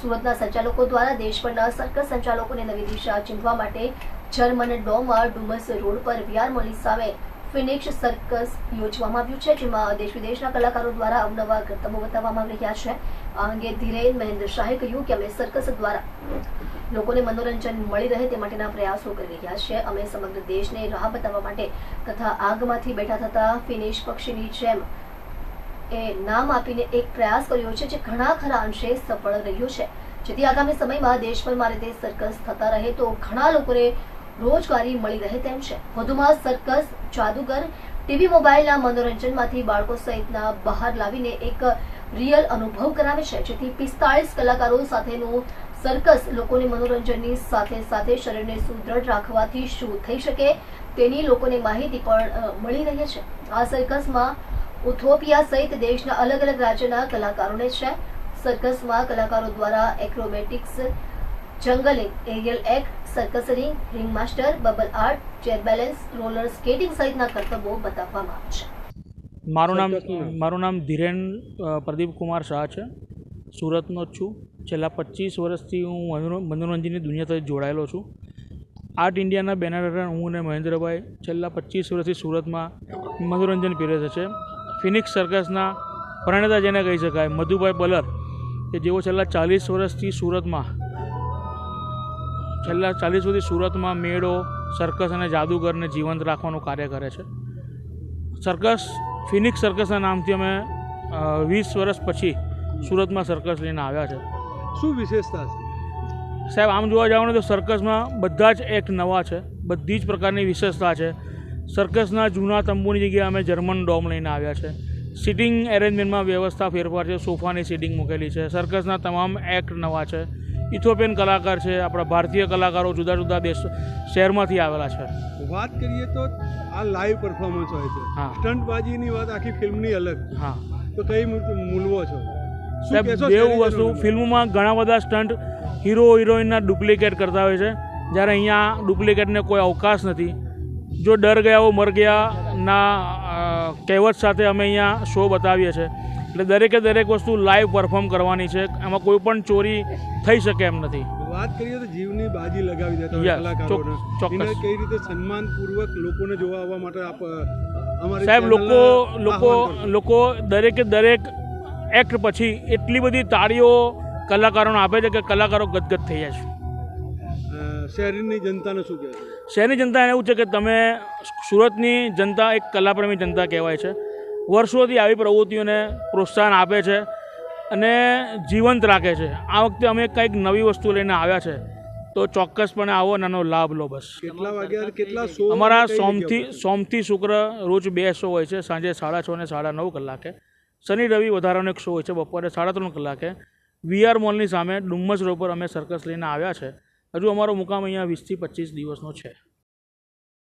સુરતના સંચાલકો દ્વારા દેશભરના સર્કસ સંચાલકોને નવી દિશા ચીંધવા માટે જર્મન ડોમમાં ડુમસ રોડ પર વિયાર મોલી સામે ફિનિક્સ સર્કસ યોજવામાં આવ્યું છે, જેમાં દેશ વિદેશના કલાકારો દ્વારા અવનવા કરતબો બતાવવામાં આવી રહ્યા છે. આ અંગે ધીરેન મહેન્દ્ર શાહે કહ્યું કે અમે સર્કસ દ્વારા લોકોને મનોરંજન મળી રહે તે માટેના પ્રયાસો કરી રહ્યા છે અમે સમગ્ર દેશને રાહ બતાવવા માટે તથા આગમાંથી બેઠા થતા ફિનિશ પક્ષીની જેમ એ નામ આપીને એક પ્રયાસ કર્યો છે જે ઘણા ખરા અંશે સફળ રહ્યો છે. જેથી આગામી સમયમાં દેશભરમાં રીતે સર્કસ થતા રહે તો ઘણા લોકોને રોજગારી મળી રહે તેમ છે. વધુમાં સર્કસ જાદુગર, ટીવી મોબાઈલના મનોરંજનમાંથી બાળકો સહિતના બહાર લાવીને એક રિયલ અનુભવ કરાવે છે. જેથી પિસ્તાળીસ કલાકારો સાથેનું સર્કસ લોકોને મનોરંજનની સાથે સાથે શરીરને સુદૃઢ રાખવાથી શું થઈ શકે તેની લોકોને માહિતી પણ મળી રહી છે. આ સર્કસમાં ઉથોપિયા સહિત દેશના અલગ અલગ રાજ્યના કલાકારોને છે. સર્કસમાં કલાકારો દ્વારા acrobatics juggling aerial act circus ring ring master bubble art chair balance roller skating સહિતના કરતબો બતાવવામાં આવે છે. મારું નામ મારું નામ ધીરેન પ્રદીપ કુમાર શાહ છે. સુરતનો જ છું. છેલ્લા પચીસ વર્ષથી હું મનોરંજનની દુનિયા સાથે જોડાયેલો છું. આર્ટ ઇન્ડિયાના બેનર હેઠળ હું અને મહેન્દ્રભાઈ છેલ્લા પચીસ વર્ષથી સુરતમાં મનોરંજન પીરસે છે ફિનિક્સ સર્કસના પ્રણેતા જેને કહી શકાય મધુભાઈ બલર કે જેઓ છેલ્લા ચાલીસ વર્ષથી સુરતમાં છેલ્લા ચાલીસ વર્ષથી સુરતમાં મેળો સર્કસ અને જાદુગરને જીવંત રાખવાનું કાર્ય કરે છે. સર્કસ ફિનિક્સ સર્કસના નામથી અમે વીસ વર્ષ પછી સુરતમાં સર્કસ લઈને આવ્યા છે. શું વિશેષતા છે? સાહેબ આમ જોવા જાઓ ને તો સર્કસમાં બધા જ એક નવા છે. બધી જ પ્રકારની વિશેષતા છે. સર્કસના જૂના તંબુની જગ્યાએ અમે જર્મન ડોમ લઈને આવ્યા છે. સિટિંગ એરેન્જમેન્ટમાં વ્યવસ્થા ફેરફાર છે સોફાની સિટિંગ મૂકેલી છે. સર્કસના તમામ એક્ટ નવા છે. ઇથોપિયન કલાકાર છે આપણા ભારતીય કલાકારો જુદા જુદા દેશ શહેરમાંથી આવેલા છે. વાત કરીએ તો આ લાઈવ પરફોર્મન્સ હોય છે. હા. સ્ટંટબાજીની વાત આખી ફિલ્મની અલગ. હા. તો કઈ મૂલવો છો? સાહેબ એવું વસ્તુ ફિલ્મમાં ઘણા બધા સ્ટન્ટ હીરો હિરોઈનના ડુપ્લિકેટ કરતા હોય છે. જ્યારે અહીંયા ડુપ્લિકેટને કોઈ અવકાશ નથી. જો ડર ગયા હો મર ગયા ના કહેવત સાથે અમે અહીંયા શો બતાવીએ છીએ. એટલે દરેકે દરેક વસ્તુ લાઈવ પરફોર્મ કરવાની છે. એમાં કોઈ પણ ચોરી થઈ શકે એમ નથી. વાત કરીએ તો જીવની બાજી લગાવી દેતા હોય કલાકારોને. એને કઈ રીતે સન્માનપૂર્વક લોકોને જોવા આવવા માટે આપ અમારી સાહેબ લોકો લોકો લોકો દરેકે દરેક એક્ટ પછી એટલી બધી તાળીઓ કલાકારોને આપે છે કે કલાકારો ગદગદ થઈ જાય છે. શહેરની જનતાને શું કહેશો શહેરની જનતા એવું છે કે તમે સુરતની જનતા એક કલાપ્રેમી જનતા કહેવાય છે. વર્ષોથી આવી પ્રવૃત્તિઓને પ્રોત્સાહન આપે છે અને જીવંત રાખે છે. આ વખતે અમે કંઈક નવી વસ્તુ લઈને આવ્યા છે. તો ચોક્કસપણે આવો અને આનો લાભ લો બસ. કેટલા વાગ્યા કેટલા શો અમારા સોમથી સોમથી શુક્ર રોજ બે શો હોય છે. સાંજે સાડા છ ને સાડા નવ કલાકે. શનિ રવિ વધારાનો એક શો હોય છે. બપોરે સાડા ત્રણ કલાકે. વીઆર મોલની સામે ડુમ્મસ રોડ પર અમે સર્કસ લઈને આવ્યા છે. હજુ અમારો મુકામ અહીંયા વીસથી પચીસ દિવસનો છે.